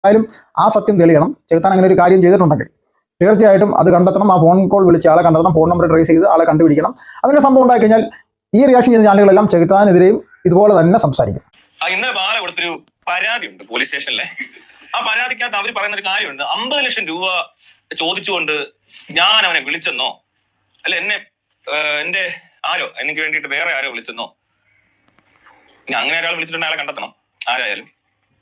എന്തായാലും ആ സത്യം തെളിയണം. ചെകുത്താൻ അങ്ങനെ ഒരു കാര്യം ചെയ്തിട്ടുണ്ടെങ്കിൽ തീർച്ചയായിട്ടും അത് കണ്ടെത്തണം. ആ ഫോൺ കോൾ വിളിച്ച് ആളെ കണ്ടെത്തണം. ഫോൺ നമ്പർ ട്രേസ് ചെയ്ത് ആളെ കണ്ടുപിടിക്കണം. അങ്ങനെ സംഭവം ഉണ്ടായി കഴിഞ്ഞാൽ ഈ റിയാക്ഷൻ ചെയ്യുന്ന ചാനലുകളെല്ലാം ചെകുത്താനെതിരെയും ഇതുപോലെ തന്നെ സംസാരിക്കും. ആ ഇന്നലെ ബാല കൊടുത്തൊരു പരാതി ഉണ്ട് പോലീസ് സ്റ്റേഷനിലെ ആ പരാതിക്കകത്ത് അവർ പറയുന്ന ഒരു കാര്യമുണ്ട്. അമ്പത് ലക്ഷം രൂപ ചോദിച്ചുകൊണ്ട് ഞാൻ അവനെ വിളിച്ചെന്നോ? അല്ല എന്നെ എന്റെ ആരോ എനിക്ക് വേണ്ടിയിട്ട് വേറെ ആരോ വിളിച്ചെന്നോ? അങ്ങനെ ഒരാൾ വിളിച്ചിട്ടുണ്ടെങ്കിൽ അയാളെ കണ്ടെത്തണം. ആരായാലും.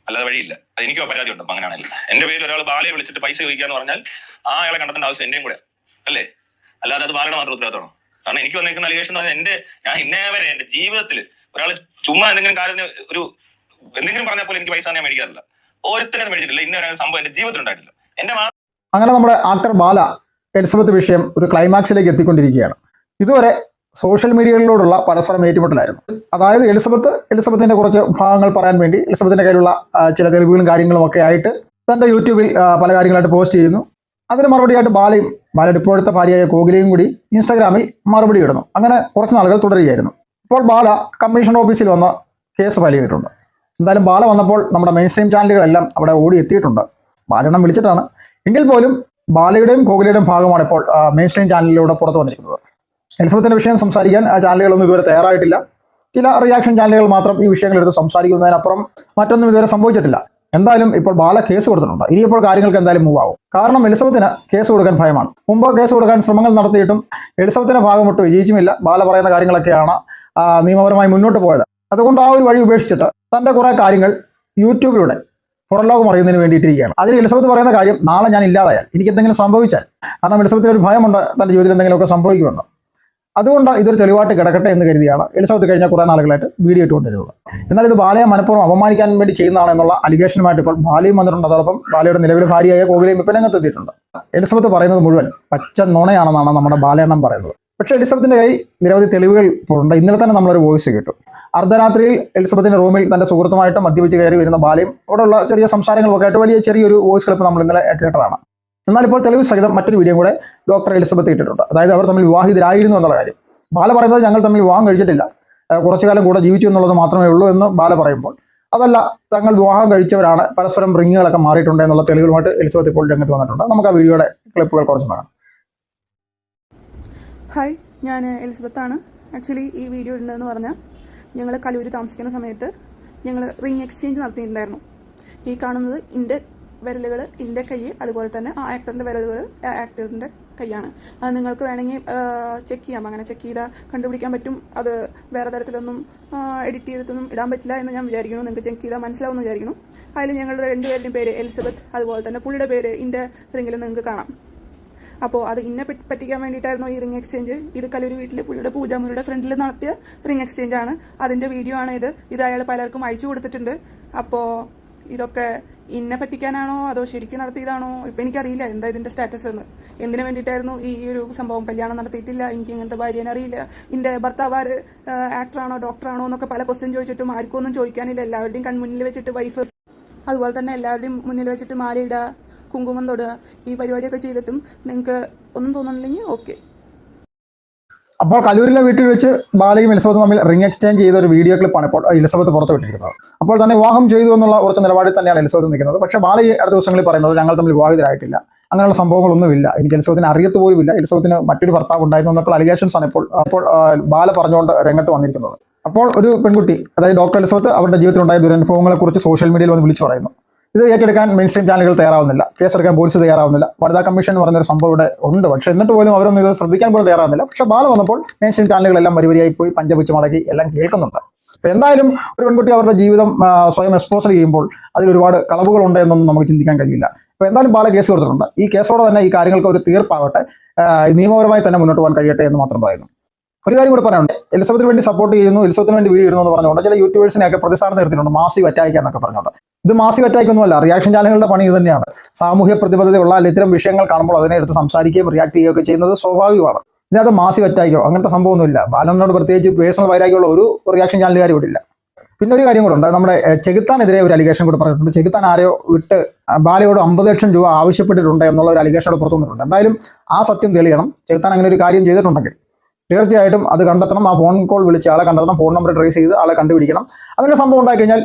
അല്ലാതെ വഴിയില്ല. അത് എനിക്കോ പരാതി ഉണ്ട് അങ്ങനെയാണെങ്കിൽ. എന്റെ പേരിൽ ഒരാൾ ബാലയെ വിളിച്ചിട്ട് പൈസ ചോദിക്കാന്ന് പറഞ്ഞാൽ ആ അയാളെ കണ്ടെത്തേണ്ട ആവശ്യം എന്റെയും കൂടെ അല്ലേ? അല്ലാതെ അത് ബാലയുടെ മാത്രം ഉത്തരവാദിത്തമാണോ? കാരണം എനിക്ക് വന്നിരിക്കുന്ന അലിഗേഷൻ എന്ന് പറഞ്ഞാൽ എന്റെ ഞാൻ ഇന്നേവരെ എന്റെ ജീവിതത്തിൽ ഒരാൾ ചുമ്മാ എന്തെങ്കിലും കാര്യത്തിന് ഒരു എന്തെങ്കിലും പറഞ്ഞാൽ പോലും എനിക്ക് പൈസ ഞാൻ മേടിക്കാറില്ല. ഓരോരുത്തരും മേടിച്ചിട്ടില്ല. ഇന്ന ഒരു സംഭവം എന്റെ ജീവിതത്തിൽ ഉണ്ടായിട്ടില്ല. എന്റെ അങ്ങനെ നമ്മുടെ ആക്ടർ ബാല എലിസബത്ത് വിഷയം ഒരു ക്ലൈമാക്സിലേക്ക് എത്തിക്കൊണ്ടിരിക്കുകയാണ്. ഇതുവരെ സോഷ്യൽ മീഡിയകളിലോടുള്ള പരസ്പരം ഏറ്റുമുട്ടലായിരുന്നു. അതായത് എലിസബത്ത് എലിസബത്തിന്റെ കുറച്ച് ഭാഗങ്ങൾ പറയാൻ വേണ്ടി എലിസബത്തിന്റെ കയ്യിലുള്ള ചില തെളിവുകളും കാര്യങ്ങളും ഒക്കെ ആയിട്ട് തന്റെ യൂട്യൂബിൽ പല കാര്യങ്ങളായിട്ട് പോസ്റ്റ് ചെയ്യുന്നു. അതിന് മറുപടിയായിട്ട് ബാലയും ബാലയുടെ ഇപ്പോഴത്തെ ഭാര്യയായ കോകിലയും കൂടി ഇൻസ്റ്റാഗ്രാമിൽ മറുപടി ഇടുന്നു. അങ്ങനെ കുറച്ച് നാളുകൾ തുടരുകയായിരുന്നു. ഇപ്പോൾ ബാല കമ്മീഷൻ ഓഫീസിൽ വന്ന കേസ് ഫയൽ ചെയ്തിട്ടുണ്ട്. എന്തായാലും ബാല വന്നപ്പോൾ നമ്മുടെ മെയിൻ സ്ട്രീം ചാനലുകളെല്ലാം അവിടെ ഓടി എത്തിയിട്ടുണ്ട്. ബാലെണ്ണം വിളിച്ചിട്ടാണ്. എങ്കിൽ പോലും ബാലയുടെയും കോഹ്ലിയുടെയും ഭാഗമാണ് ഇപ്പോൾ മെയിൻ സ്ട്രീം ചാനലിലൂടെ പുറത്തു വന്നിരിക്കുന്നത്. എലിസബത്തിന്റെ വിഷയം സംസാരിക്കാൻ ആ ചാനലുകളൊന്നും ഇതുവരെ തയ്യാറായിട്ടില്ല. ചില റിയാക്ഷൻ ചാനലുകൾ മാത്രം ഈ വിഷയങ്ങളെടുത്ത് സംസാരിക്കുന്നതിനപ്പുറം മറ്റൊന്നും ഇതുവരെ സംഭവിച്ചിട്ടില്ല. എന്തായാലും ഇപ്പോൾ ബാല കേസ് കൊടുത്തിട്ടുണ്ട്. ഇനി ഇപ്പോൾ കാര്യങ്ങൾക്ക് എന്തായാലും മൂവ് ആവും. കാരണം എലിസബത്തിന് കേസ് കൊടുക്കാൻ ഭയമാണ്. മുമ്പ് കേസ് കൊടുക്കാൻ ശ്രമങ്ങൾ നടത്തിയിട്ടും എലിസബത്തിന്റെ ഭാഗമൊട്ട് വിജയിച്ചുമില്ല. ബാല പറയുന്ന കാര്യങ്ങളൊക്കെയാണ് നിയമപരമായി മുന്നോട്ട് പോയത്. അതുകൊണ്ട് ആ ഒരു വഴി ഉപേക്ഷിച്ചിട്ട് തന്റെ കുറേ കാര്യങ്ങൾ യൂട്യൂബിലൂടെ പുറം ലോകം അറിയുന്നതിന് വേണ്ടിയിട്ടിരിക്കുകയാണ്. അതിൽ എലിസബത്ത് പറയുന്ന കാര്യം നാളെ ഞാൻ ഇല്ലാതായാൽ എനിക്ക് എന്തെങ്കിലും സംഭവിച്ചാൽ കാരണം എലിസബത്തിന് ഒരു ഭയമുണ്ട് തന്റെ ജീവിതത്തിൽ എന്തെങ്കിലുമൊക്കെ സംഭവിക്കുമെന്ന്. അതുകൊണ്ട് ഇതൊരു തെളിവായിട്ട് കിടക്കട്ടെ എന്ന് കരുതിയാണ്. എലിസബത്ത് കഴിഞ്ഞ കുറേ നാളുകളായിട്ട് വീഡിയോ ഇട്ടുകൊണ്ടിരുന്നത്. എന്നാൽ ഇത് ബാലയെ മനഃപൂർവം അപമാനിക്കാൻ വേണ്ടി ചെയ്യുന്നതാണ് എന്നുള്ള അലിഗേഷനുമായിട്ട് ഇപ്പോൾ ബാലയും വന്നിട്ടുണ്ട്. അതോടൊപ്പം ബാലയുടെ നിലവിലെ ഭാര്യയായ കോഹ്ലിയും ഇപ്പം രംഗത്തെത്തിയിട്ടുണ്ട്. എലിസബത്ത് പറയുന്നത് മുഴുവൻ പച്ച നുണയാണെന്നാണ് നമ്മുടെ ബാലയെണ്ണം പറയുന്നത്. പക്ഷേ എലിസബത്തിന്റെ കയ്യിൽ നിരവധി തെളിവുകൾ ഉണ്ട് ഇന്നലെ തന്നെ നമ്മളൊരു വോയിസ് കേട്ടു. അർദ്ധരാത്രിയിൽ എലിസബത്തിന്റെ റൂമിൽ തന്റെ സുഹൃത്തുമായിട്ട് മദ്യപിച്ച് കയറി വരുന്ന ബാലയും അവിടെയുള്ള ചെറിയ സംസാരങ്ങളൊക്കെ ആയിട്ട് വലിയ ചെറിയൊരു വോയിസ് ക്ലിപ്പ് നമ്മൾ ഇന്നലെ കേട്ടതാണ്. എന്നാൽ ഇപ്പോൾ തെളിവ് സഹിതം മറ്റൊരു വീഡിയോ കൂടെ ഡോക്ടർ എലിസബത്ത് ഇട്ടിട്ടുണ്ട്. അതായത് അവർ തമ്മിൽ വിവാഹിതരായിരുന്നു എന്നുള്ള കാര്യം. ബാല പറയുന്നത് ഞങ്ങൾ തമ്മിൽ വിവാഹം കഴിച്ചിട്ടില്ല. കുറച്ചു കാലം കൂടെ ജീവിച്ചു എന്നുള്ളത് മാത്രമേ ഉള്ളൂ എന്ന് ബാല പറയുമ്പോൾ. അതല്ല തങ്ങൾ വിവാഹം കഴിച്ചവരാണ് പരസ്പരം റിങ്ങുകളൊക്കെ മാറിയിട്ടുണ്ട് എന്നുള്ള തെളിവുകളുമായിട്ട് എലിസബത്ത് ഇപ്പോൾ രംഗത്ത് വന്നിട്ടുണ്ട്. നമുക്ക് ആ വീഡിയോയുടെ ക്ലിപ്പുകൾ കുറച്ച് നോക്കാം ഹായ് ഞാൻ എലിസബത്താണ്. ആക്ച്വലി ഈ വീഡിയോ ഉണ്ടെന്ന് പറഞ്ഞാൽ ഞങ്ങൾ കലൂര് താമസിക്കുന്ന സമയത്ത് ഞങ്ങൾ റിംഗ് എക്സ്ചേഞ്ച് നടത്തിയിട്ടുണ്ടായിരുന്നു. ഈ കാണുന്നത് എന്റെ വിരലുകൾ എന്റെ കൈ അതുപോലെ തന്നെ ആ ആക്ടറിന്റെ വിരലുകൾ ആക്ടറിന്റെ കൈയാണ് അത് നിങ്ങൾക്ക് വേണമെങ്കിൽ ചെക്ക് ചെയ്യാം. അങ്ങനെ ചെക്ക് ചെയ്താൽ കണ്ടുപിടിക്കാൻ പറ്റും. അത് വേറെ തരത്തിലൊന്നും എഡിറ്റ് ചെയ്തിട്ടൊന്നും ഇടാൻ പറ്റില്ല എന്ന് ഞാൻ വിചാരിക്കുന്നു. നിങ്ങൾക്ക് ചെക്ക് ചെയ്താൽ മനസ്സിലാവുമെന്ന് വിചാരിക്കുന്നു. അതിൽ ഞങ്ങളുടെ രണ്ടുപേരുടെയും പേര് എലിസബത്ത് അതുപോലെ തന്നെ പുള്ളിയുടെ പേര് ഇന്റെ റിങ്ങിൽ നിങ്ങൾക്ക് കാണാം. അപ്പോൾ അത് ഇന്നെ പറ്റി- പറ്റിക്കാൻ വേണ്ടിയിട്ടായിരുന്നു ഈ റിംഗ് എക്സ്ചേഞ്ച് ഇത് കലൂര് വീട്ടിൽ പുള്ളിയുടെ പൂജാമുറിയുടെ ഫ്രണ്ടിൽ നടത്തിയ റിംഗ് എക്സ്ചേഞ്ച് ആണ്. അതിന്റെ വീഡിയോ ആണ് ഇത്. ഇത് അയാൾ പലർക്കും അയച്ചു കൊടുത്തിട്ടുണ്ട്. അപ്പോൾ ഇതൊക്കെ ഇന്നെ പറ്റിക്കാനാണോ? അതോ ശരിക്കും നടത്തിയതാണോ? ഇപ്പം എനിക്കറിയില്ല എന്താ ഇതിന്റെ സ്റ്റാറ്റസ് എന്ന്. എന്തിനു വേണ്ടിയിട്ടായിരുന്നു ഈ ഒരു സംഭവം കല്യാണം നടത്തിയിട്ടില്ല? എനിക്ക് ഇങ്ങനത്തെ ഭാര്യനെ അറിയില്ല. എന്റെ ഭർത്താവ് ആക്ടറാണോ ഡോക്ടറാണോ എന്നൊക്കെ പല ക്വസ്റ്റ്യൻ ചോദിച്ചിട്ടും ആർക്കും ഒന്നും ചോദിക്കാനില്ല. എല്ലാവരുടെയും കൺമുന്നിൽ വെച്ചിട്ട് വൈഫ് അതുപോലെ തന്നെ എല്ലാവരുടെയും മുന്നിൽ വെച്ചിട്ട് മാലയിടുക കുങ്കുമം തൊടുക ഈ പരിപാടിയൊക്കെ ചെയ്തിട്ടും നിങ്ങൾക്ക് ഒന്നും തോന്നുന്നില്ലെങ്കിൽ ഓക്കെ അപ്പോൾ കലൂരിലെ വീട്ടിൽ വെച്ച് ബാലയും എലിസബത്തും തമ്മിൽ റിംഗ് എക്സ്ചേഞ്ച് ചെയ്ത ഒരു വീഡിയോ ക്ലിപ്പാണ് ഇപ്പോൾ എലിസബത്ത് പുറത്ത് വിട്ടിരിക്കുന്നത്. അപ്പോൾ തന്നെ വിവാഹം ചെയ്തു എന്നുള്ള ഉറച്ച നിലപാടിൽ തന്നെയാണ് എലിസബത്ത് നിൽക്കുന്നത്. പക്ഷേ ബാല അടുത്ത ദിവസങ്ങളിൽ പറയുന്നത് ഞങ്ങൾ തമ്മിൽ വിവാഹിതരായിട്ടില്ല. അങ്ങനെയുള്ള സംഭവങ്ങളൊന്നുമില്ല. എനിക്ക് എലിസബത്തിന് അറിയത്ത് പോലുമില്ല. എലിസബത്തിന് മറ്റൊരു ഭർത്താവ് ഉണ്ടായിരുന്നു എന്നൊക്കെ അലിഗേഷൻസ് ആണ് ഇപ്പോൾ അപ്പോൾ ബാല പറഞ്ഞുകൊണ്ട് രംഗത്ത് വന്നിരിക്കുന്നത്. അപ്പോൾ ഒരു പെൺകുട്ടി അതായത് ഡോക്ടർ എലിസബത്ത് അവരുടെ ജീവിതത്തിലുണ്ടായ ദുരനുഭവങ്ങളെക്കുറിച്ച് സോഷ്യൽ മീഡിയയിൽ വന്ന് വിളിച്ചു പറയുന്നു. ഇത് ഏറ്റെടുക്കാൻ മെയിൻ സ്ട്രീം ചാനലുകൾ തയ്യാറാവുന്നില്ല കേസെടുക്കാൻ പോലീസ് തയ്യാറാവുന്നില്ല. വനിതാ കമ്മീഷൻ എന്ന് ഒരു സംഭവം ഇവിടെ ഉണ്ട്. പക്ഷേ എന്നിട്ട് പോലും അവരൊന്നും ഇത് ശ്രദ്ധിക്കാൻ പോലും തയ്യാറാവുന്നില്ല. പക്ഷേ ബാല വന്നപ്പോൾ മെയിൻ സ്ട്രീം ചാനലുകളെല്ലാം വരിവരിയായി പോയി പഞ്ചപുച്ച് മടക്കി എല്ലാം കേൾക്കുന്നുണ്ട്. അപ്പോൾ എന്തായാലും ഒരു പെൺകുട്ടി അവരുടെ ജീവിതം സ്വയം എക്സ്പോസ് ചെയ്യുമ്പോൾ അതിൽ ഒരുപാട് കളവുകളുണ്ട് എന്നൊന്നും നമുക്ക് ചിന്തിക്കാൻ കഴിയില്ല. അപ്പോൾ എന്തായാലും ബാല കേസ് കൊടുത്തിട്ടുണ്ട്. ഈ കേസോടെ തന്നെ ഈ കാര്യങ്ങൾക്ക് ഒരു തീർപ്പാവട്ടെ. നിയമപരമായി തന്നെ മുന്നോട്ട് പോകാൻ കഴിയട്ടെ എന്ന് മാത്രം പറയുന്നു. ഒരു കാര്യം കൂടെ പറയാനുണ്ട്. എലിസബത്തിന് വേണ്ടി സപ്പോർട്ട് ചെയ്യുന്നു എലിസബത്തിന് വേണ്ടി വീഡിയോ ഇടുന്നു എന്ന് പറഞ്ഞുകൊണ്ട് ചില യൂട്യൂബേഴ്സിനെയൊക്കെ പ്രതിസ്ഥാനം നിർത്തിയിട്ടുണ്ട് മാസി അറ്റാക്ക് എന്നൊക്കെ പറഞ്ഞുകൊണ്ട്. ഇത് മാസി അറ്റാക്കൊന്നുമല്ല റിയാക്ഷൻ ചാനലുകളുടെ പണി ഇത് തന്നെയാണ്. സാമൂഹ്യ പ്രതിബദ്ധതയുള്ള അല്ലെങ്കിൽ ഇത്തരം വിഷയങ്ങൾ കാണുമ്പോൾ അതിനെ എടുത്ത് സംസാരിക്കുകയും റിയാക്ട് ചെയ്യുകയൊക്കെ ചെയ്യുന്നത് സ്വാഭാവികമാണ്. ഇതിനകത്ത് മാസി അറ്റാക്കോ അങ്ങനത്തെ സംഭവമൊന്നുമില്ല. ബാലനോട് പ്രത്യേകിച്ച് പേഴ്സണൽ വൈരാഗ്യമുള്ള ഒരു റിയാക്ഷൻ ചാനലുകാരും ഇവിടെ ഇല്ല പിന്നെ ഒരു കാര്യം കൂടെ ഉണ്ട്. നമ്മുടെ ചെകുത്താനെതിരെ ഒരു അലിഗേഷൻ കൂടെ പറഞ്ഞിട്ടുണ്ട്. ചെകുത്താൻ ആരെയോ വിട്ട് ബാലയോട് അമ്പത് ലക്ഷം രൂപ ആവശ്യപ്പെട്ടിട്ടുണ്ട് എന്നുള്ള ഒരു അലിഗേഷൻ കൂടെ പുറത്തു വന്നിട്ടുണ്ട് എന്തായാലും ആ സത്യം തെളിയണം. ചെകുത്താൻ അങ്ങനെ ഒരു കാര്യം ചെയ്തിട്ടുണ്ടെങ്കിൽ തീർച്ചയായിട്ടും അത് കണ്ടെത്തണം. ആ ഫോൺ കോൾ വിളിച്ച് ആളെ കണ്ടെത്തണം. ഫോൺ നമ്പർ ട്രേസ് ചെയ്ത് ആളെ കണ്ടുപിടിക്കണം. അങ്ങനെ സംഭവം ഉണ്ടായി കഴിഞ്ഞാൽ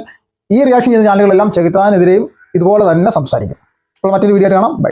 ഈ റിയാക്ഷൻ ചെയ്യുന്ന ചാനലുകളെല്ലാം ചെകുത്താനെതിരെയും ഇതുപോലെ തന്നെ സംസാരിക്കും. അപ്പോൾ മറ്റൊരു വീഡിയോ കാണാം. ബൈ